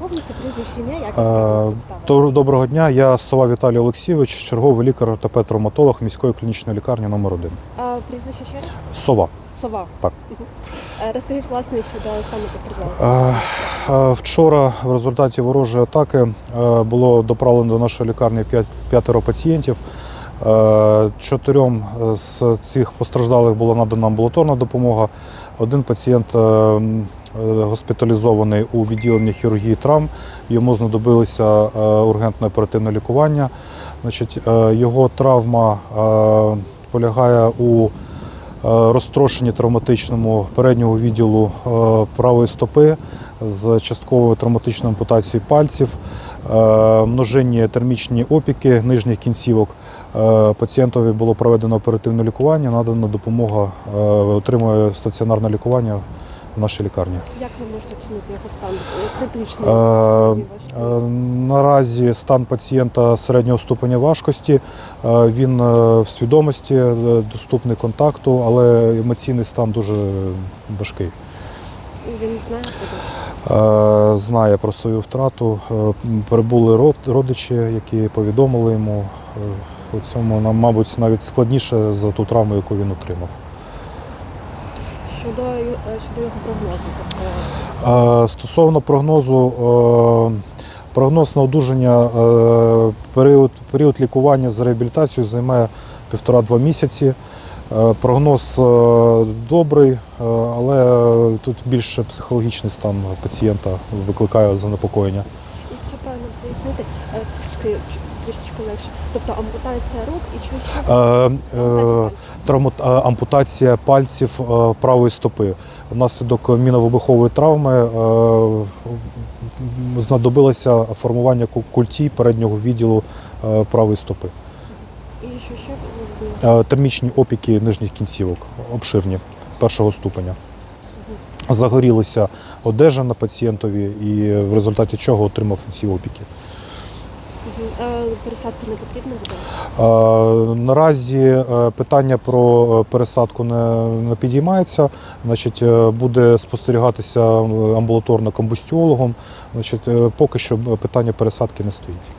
повністю прізвище ім'я, як Е, Доброго дня. Я Сова Віталій Олексійович, черговий лікар ортопед-травматолог міської клінічної лікарні номер 1 А, прізвище ще раз? Сова. Сова. Так. Е, Розкажіть, власне, щодо стану постраждалого. Е, Вчора в результаті ворожої атаки було доправлено до нашої лікарні п'ять- п'ятеро пацієнтів. Чотирьом з цих постраждалих була надана амбулаторна допомога. Один пацієнт госпіталізований у відділенні хірургії травм. Йому знадобилося е, ургентне оперативне лікування. Значить, е, його травма е, полягає у розтрошенні травматичному переднього відділу правої стопи з частковою травматичною ампутацією пальців, множинні термічні опіки нижніх кінцівок. Пацієнтові було проведено оперативне лікування, надана допомога, отримує стаціонарне лікування в нашій лікарні. Як ви можете оцінити його стан? Е, Критичний? Е, е. Наразі стан пацієнта середнього ступеня важкості. Е, Він е, в свідомості, е, доступний контакту, але емоційний стан дуже важкий. Він знає продовжує? Е, Знає про свою втрату. Е, Прибули род- родичі, які повідомили йому. Е, У цьому нам, мабуть, навіть складніше за ту травму, яку він отримав. Щодо, е, щодо його прогнозу, тобто Стосовно прогнозу, е, прогноз на одужання, е, період, період лікування з реабілітацією займає півтора-два місяці. Прогноз добрий, але тут більше психологічний стан пацієнта викликає занепокоєння. Правильно пояснити, е, трішки трішечки легше. Тобто ампутація рук і що ще? Е, е, Ампутація пальців. травма- е, ампутація пальців е, правої стопи. Внаслідок міновибухової травми е, знадобилося формування ку- культій переднього відділу е, правої стопи. І що ще? Е, Термічні опіки нижніх кінцівок, обширні першого ступеня. Загорілася одежа на пацієнтові і в результаті чого отримав ці опіки. Пересадка не потрібна буде? Наразі е, питання про е, пересадку не, підіймається. Значить, е, буде спостерігатися амбулаторно комбустіологом. Значить, поки що питання пересадки не стоїть.